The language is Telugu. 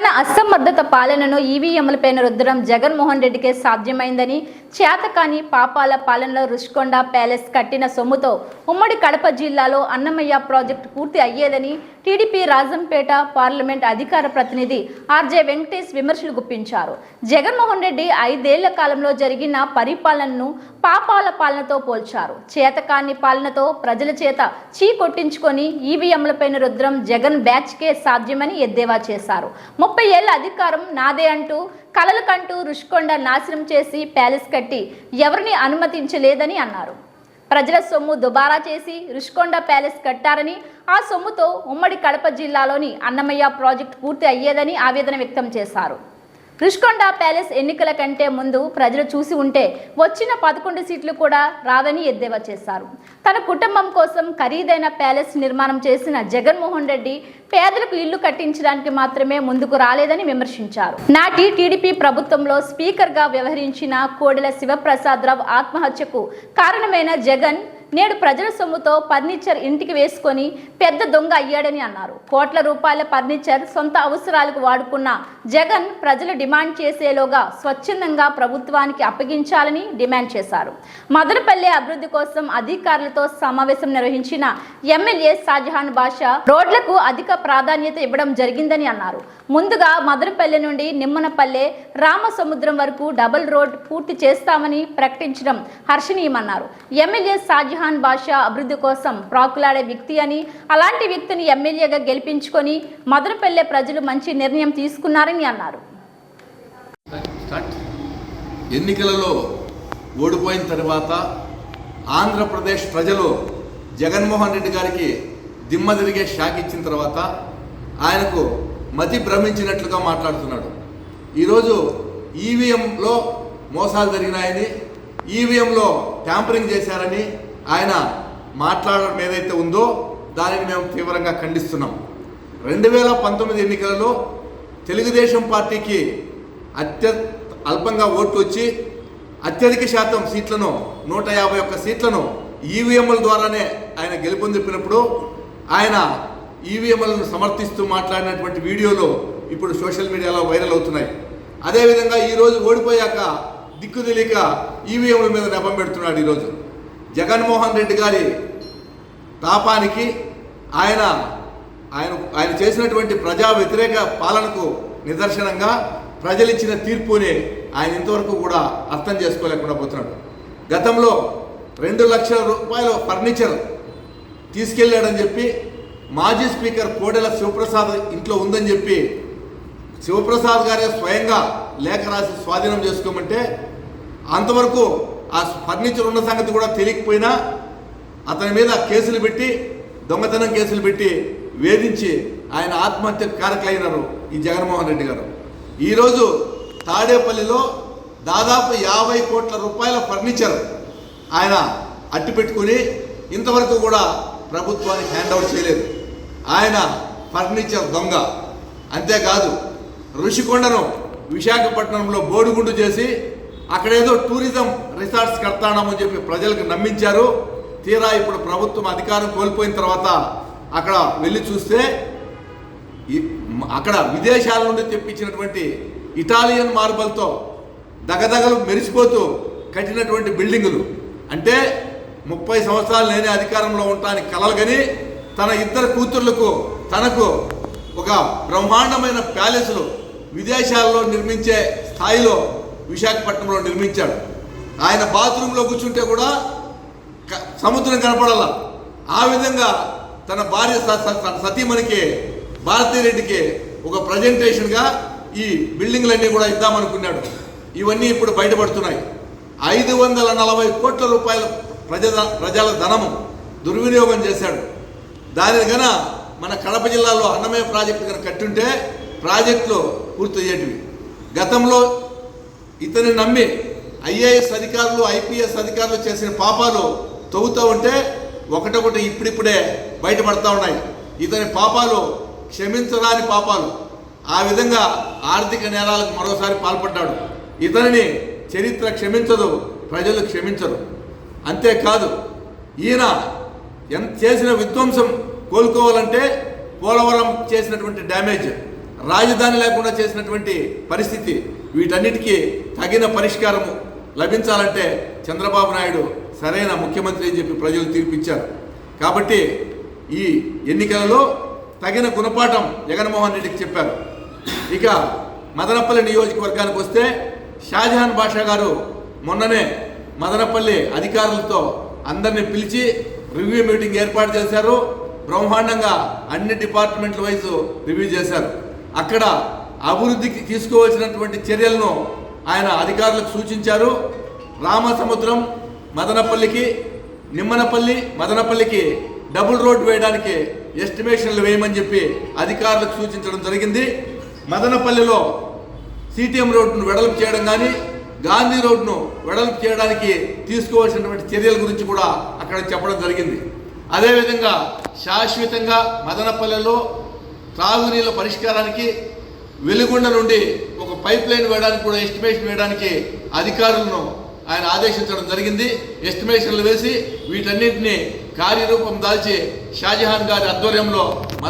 తన అసమర్థత పాలనను ఈవీఎంలపైన రుద్దడం జగన్మోహన్ రెడ్డికే సాధ్యమైందని చేతకాని పాపాల పాలనలో రుషికొండ ప్యాలెస్ కట్టిన సొమ్ముతో ఉమ్మడి కడప జిల్లాలో అన్నమయ్య ప్రాజెక్టు పూర్తి అయ్యేదని టీడీపీ రాజంపేట పార్లమెంట్ అధికార ప్రతినిధి ఆర్జే వెంకటేష్ విమర్శలు గుప్పించారు. జగన్మోహన్ రెడ్డి ఐదేళ్ళ కాలంలో జరిగిన పరిపాలనను పాపాల పాలనతో పోల్చారు. చేతకాని పాలనతో ప్రజల చేత చీ కొట్టించుకొని ఈవీఎంలపైన రుద్రం జగన్ బ్యాచ్కే సాధ్యమని ఎద్దేవా చేశారు. ముప్పై ఏళ్ళ అధికారం నాదే అంటూ కలలు కంటూ రుషికొండ నాశనం చేసి ప్యాలెస్ కట్టి ఎవరిని అనుమతించలేదని అన్నారు. ప్రజల సొమ్ము దుబారా చేసి రుషికొండ ప్యాలెస్ కట్టారని ఆ సొమ్ముతో ఉమ్మడి కడప జిల్లాలోని అన్నమయ్య ప్రాజెక్టు పూర్తి అయ్యేదని ఆవేదన వ్యక్తం చేశారు. రిష్కొండ ప్యాలెస్ ఎన్నికల కంటే ముందు ప్రజలు చూసి ఉంటే వచ్చిన పదకొండు సీట్లు కూడా రావని ఎద్దేవా చేశారు. తన కుటుంబం కోసం ఖరీదైన ప్యాలెస్ నిర్మాణం చేసిన జగన్మోహన్ రెడ్డి పేదలకు ఇల్లు కట్టించడానికి మాత్రమే ముందుకు రాలేదని విమర్శించారు. నాటి టీడీపీ ప్రభుత్వంలో స్పీకర్గా వ్యవహరించిన కోడెల శివప్రసాదరావు ఆత్మహత్యకు కారణమైన జగన్ నేడు ప్రజల సొమ్ముతో ఫర్నిచర్ ఇంటికి వేసుకొని పెద్ద దొంగ అయ్యాడని అన్నారు. కోట్ల రూపాయల ఫర్నిచర్ సొంత అవసరాలకు వాడుకున్న జగన్ ప్రజలు డిమాండ్ చేసేలోగా స్వచ్ఛందంగా ప్రభుత్వానికి అప్పగించాలని డిమాండ్ చేశారు. మదనపల్లె అభివృద్ధి కోసం అధికారులతో సమావేశం నిర్వహించిన ఎమ్మెల్యే షాజహాన్ బాషా రోడ్లకు అధిక ప్రాధాన్యత ఇవ్వడం జరిగిందని అన్నారు. ముందుగా మదనపల్లె నుండి నిమ్మనపల్లె రామసముద్రం వరకు డబుల్ రోడ్ పూర్తి చేస్తామని ప్రకటించడం హర్షణీయమన్నారు. ఎమ్మెల్యే షాజహాన్ బాషా అభివృద్ధి కోసం ప్రాకులాడే వ్యక్తి అని అలాంటి వ్యక్తిని ఎమ్మెల్యేగా గెలిపించుకొని మదనపల్లె ప్రజలు మంచి నిర్ణయం తీసుకున్నారని అన్నారు. ఎన్నికలలో ఓడిపోయిన తర్వాత ఆంధ్రప్రదేశ్ ప్రజలు జగన్మోహన్ రెడ్డి గారికి దిమ్మ తిరిగే షాక్ ఇచ్చిన తర్వాత ఆయనకు మతి భ్రమించినట్లుగా మాట్లాడుతున్నాడు. ఈరోజు ఈవీఎంలో మోసాలు జరిగినాయని ఈవీఎంలో ట్యాంపరింగ్ చేశారని ఆయన మాట్లాడడం ఏదైతే ఉందో దానిని మేము తీవ్రంగా ఖండిస్తున్నాం. రెండు వేల పంతొమ్మిది ఎన్నికలలో తెలుగుదేశం పార్టీకి అత్య అల్పంగా ఓట్లు వచ్చి అత్యధిక శాతం సీట్లను నూట యాభై ఒక్క సీట్లను ఈవీఎంల ద్వారానే ఆయన గెలుపొందిపినప్పుడు ఆయన ఈవీఎంలను సమర్థిస్తూ మాట్లాడినటువంటి వీడియోలు ఇప్పుడు సోషల్ మీడియాలో వైరల్ అవుతున్నాయి. అదేవిధంగా ఈరోజు ఓడిపోయాక దిక్కు తెలియక ఈవీఎంల మీద నెపం పెడుతున్నాడు ఈరోజు. జగన్మోహన్ రెడ్డి గారి తాపానికి ఆయన ఆయన ఆయన చేసినటువంటి ప్రజా వ్యతిరేక పాలనకు నిదర్శనంగా ప్రజలు ఇచ్చిన తీర్పుని ఆయన ఇంతవరకు కూడా అర్థం చేసుకోలేకుండా పోతున్నాడు. గతంలో రెండు లక్షల రూపాయల ఫర్నిచర్ తీసుకెళ్ళాడని చెప్పి మాజీ స్పీకర్ కోడెల శివప్రసాద్ ఇంట్లో ఉందని చెప్పి శివప్రసాద్ గారే స్వయంగా లేఖ రాసి స్వాధీనం చేసుకోమంటే అంతవరకు ఆ ఫర్నిచర్ ఉన్న సంగతి కూడా తెలియకపోయినా అతని మీద కేసులు పెట్టి దొంగతనం కేసులు పెట్టి వేధించి ఆయన ఆత్మహత్య కారకులైనారు ఈ జగన్మోహన్ రెడ్డి గారు. ఈరోజు తాడేపల్లిలో దాదాపు యాభై కోట్ల రూపాయల ఫర్నిచర్ ఆయన అట్టి పెట్టుకుని ఇంతవరకు కూడా ప్రభుత్వానికి హ్యాండ్ ఓవర్ చేయలేదు. ఆయన ఫర్నిచర్ దొంగ. అంతేకాదు ఋషికొండను విశాఖపట్నంలో బోడుగుండు చేసి అక్కడేదో టూరిజం రిసార్ట్స్ కడతామని చెప్పి ప్రజలకు నమ్మించారు. తీరా ఇప్పుడు ప్రభుత్వం అధికారం కోల్పోయిన తర్వాత అక్కడ వెళ్ళి చూస్తే అక్కడ విదేశాల నుండి తెప్పించినటువంటి ఇటాలియన్ మార్బల్తో దగదగలు మెరిసిపోతూ కట్టినటువంటి బిల్డింగులు. అంటే ముప్పై సంవత్సరాలు నేనే అధికారంలో ఉంటానికి కలలు కానీ తన ఇద్దరు కూతుర్లకు తనకు ఒక బ్రహ్మాండమైన ప్యాలెస్లు విదేశాల్లో నిర్మించే స్థాయిలో విశాఖపట్నంలో నిర్మించాడు. ఆయన బాత్రూంలో కూర్చుంటే కూడా క- సముద్రం కనపడాల. ఆ విధంగా తన భార్య స- స- స- సతీమణికి భారతీరెడ్డికి ఒక ప్రజెంటేషన్గా ఈ బిల్డింగ్లన్నీ కూడా ఇద్దామనుకున్నాడు. ఇవన్నీ ఇప్పుడు బయటపడుతున్నాయి. ఐదు వందల నలభై కోట్ల రూపాయల ప్రజ ప్రజల ధనము దుర్వినియోగం చేశాడు. దానిని గన మన కడప జిల్లాలో అన్నమయ్య ప్రాజెక్టు కనుక కట్టుంటే ప్రాజెక్టులు పూర్తయ్యేటివి. గతంలో ఇతని నమ్మి ఐఏఎస్ అధికారులు ఐపీఎస్ అధికారులు చేసిన పాపాలు తవ్వుతూ ఉంటే ఒకటొకటి ఇప్పుడిప్పుడే బయటపడతా ఉన్నాయి. ఇతని పాపాలు క్షమించరాని పాపాలు. ఆ విధంగా ఆర్థిక నేరాలకు మరోసారి పాల్పడ్డాడు. ఇతనిని చరిత్ర క్షమించదు ప్రజలు క్షమించరు. అంతేకాదు ఈయన ఎంత చేసిన విధ్వంసం కోలుకోవాలంటే పోలవరం చేసినటువంటి డ్యామేజ్ రాజధాని లేకుండా చేసినటువంటి పరిస్థితి. వీటన్నిటికీ తగిన పరిష్కారము లభించాలంటే చంద్రబాబు నాయుడు సరైన ముఖ్యమంత్రి అని చెప్పి ప్రజలు తీర్పిచ్చారు. కాబట్టి ఈ ఎన్నికలలో తగిన గుణపాఠం జగన్మోహన్ రెడ్డికి చెప్పారు. ఇక మదనపల్లి నియోజకవర్గానికి వస్తే షాజహాన్ బాషా గారు మొన్ననే మదనపల్లి అధికారులతో అందరిని పిలిచి రివ్యూ మీటింగ్ ఏర్పాటు చేశారు. బ్రహ్మాండంగా అన్ని డిపార్ట్మెంట్ల వైజ్ రివ్యూ చేశారు. అక్కడ అభివృద్ధికి తీసుకోవాల్సినటువంటి చర్యలను ఆయన అధికారులకు సూచించారు. రామసముద్రం మదనపల్లికి నిమ్మనపల్లి మదనపల్లికి డబుల్ రోడ్ వేయడానికి ఎస్టిమేషన్లు వేయమని చెప్పి అధికారులకు సూచించడం జరిగింది. మదనపల్లిలో సిటిఎం రోడ్డును వెడల్పు చేయడం కానీ గాంధీ రోడ్ను వెడల్పు చేయడానికి తీసుకోవాల్సినటువంటి చర్యల గురించి కూడా అక్కడ చెప్పడం జరిగింది. అదేవిధంగా శాశ్వతంగా మదనపల్లెలో త్రాగునీళ్ళ పరిష్కారానికి వెలుగొండ నుండి ఒక పైప్ లైన్ వేయడానికి కూడా ఎస్టిమేషన్ వేయడానికి అధికారులను ఆయన ఆదేశించడం జరిగింది. ఎస్టిమేషన్లు వేసి వీటన్నింటినీ కార్యరూపం దాల్చి షాజహాన్ గారి ఆధ్వర్యంలో